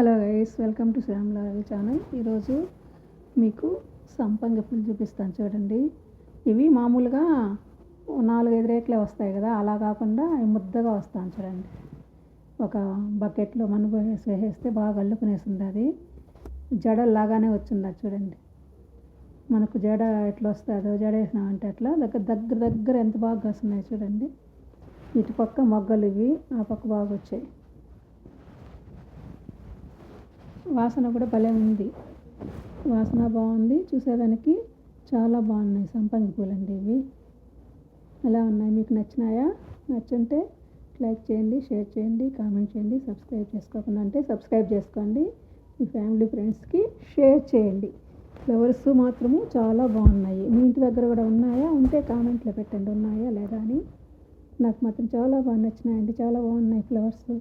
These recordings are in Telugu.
Hello guys welcome to Shyamlal channel. ఈరోజు మీకు సంపంగి పూలు చూపిస్తాను చూడండి. ఇవి మామూలుగా నాలుగైదు రేట్లే వస్తాయి కదా అలా కాకుండా ముద్దగా వస్తాను చూడండి. ఒక బకెట్లో మనుగు వేసి వేసేస్తే బాగా అల్లుకునేసింది అది. జడల్లాగానే వచ్చింది అది చూడండి. మనకు జడ ఎట్లా వస్తుందో జడ వేసినామంటే అట్లా దగ్గర దగ్గర దగ్గర ఎంత బాగా వస్తున్నాయి చూడండి. ఇటు పక్క మొగ్గలు ఇవి ఆ పక్క బాగా వచ్చాయి. వాసన కూడా భలే ఉంది. వాసన బాగుంది. చూసేదానికి చాలా బాగున్నాయి సంపంగి పూలండి ఇవి. ఎలా ఉన్నాయి? మీకు నచ్చినాయా? నచ్చుంటే లైక్ చేయండి షేర్ చేయండి కామెంట్ చేయండి సబ్స్క్రైబ్ చేసుకోకుండా అంటే సబ్స్క్రైబ్ చేసుకోండి. మీ ఫ్యామిలీ ఫ్రెండ్స్కి షేర్ చేయండి. ఫ్లవర్స్ మాత్రము చాలా బాగున్నాయి. మీ ఇంటి దగ్గర కూడా ఉన్నాయా? ఉంటే కామెంట్లో పెట్టండి. ఉన్నాయా? లేదా అని. నాకు మాత్రం చాలా బాగా నచ్చినాయండి. చాలా బాగున్నాయి ఫ్లవర్స్.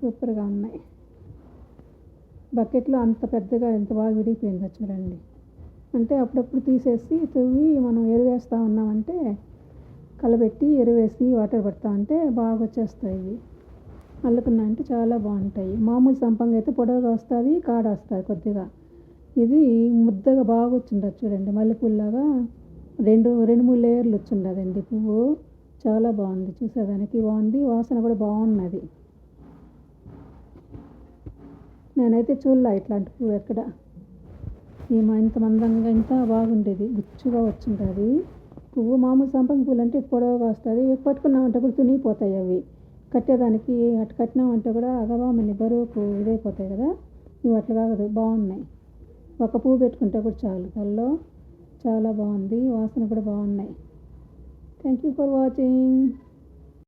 సూపర్గా ఉన్నాయి. బకెట్లో అంత పెద్దగా ఎంత బాగా విడిగిపోయిందో చూడండి. అంటే అప్పుడప్పుడు తీసేసి తువ్వి మనం ఎరువేస్తూ ఉన్నామంటే కలబెట్టి ఎరువేసి వాటర్ పెడతా ఉంటే బాగా వచ్చేస్తాయి ఇవి. అల్లుకున్నాయంటే చాలా బాగుంటాయి. మామూలు సంపంగా అయితే పొడవుగా వస్తుంది కాడ వస్తుంది కొద్దిగా. ఇది ముద్దగా బాగా వచ్చిండదు చూడండి. మల్లెపూలాగా రెండు రెండు మూడు లేయర్లు వచ్చిండదండి. పువ్వు చాలా బాగుంది. చూసేదానికి బాగుంది. వాసన కూడా బాగున్నది. నేనైతే చూడలే ఇట్లాంటి పువ్వు ఎక్కడ. ఏమో ఇంత మందంగా ఇంత బాగుండేది. గుచ్చుగా వచ్చింటుంది పువ్వు మామూలు సంపంగి పూలు అంటే పొడవుగా వస్తుంది. పట్టుకున్నామంటే కూడా తునిగిపోతాయి అవి. కట్టేదానికి అటు కట్టినామంటే కూడా అగవామని బరువుకు ఇదైపోతాయి కదా. ఇవి అట్లా కాదు బాగున్నాయి. ఒక పువ్వు పెట్టుకుంటే కూడా చాలు. తల్లో చాలా బాగుంది. వాసన కూడా బాగున్నాయి. Thank you for watching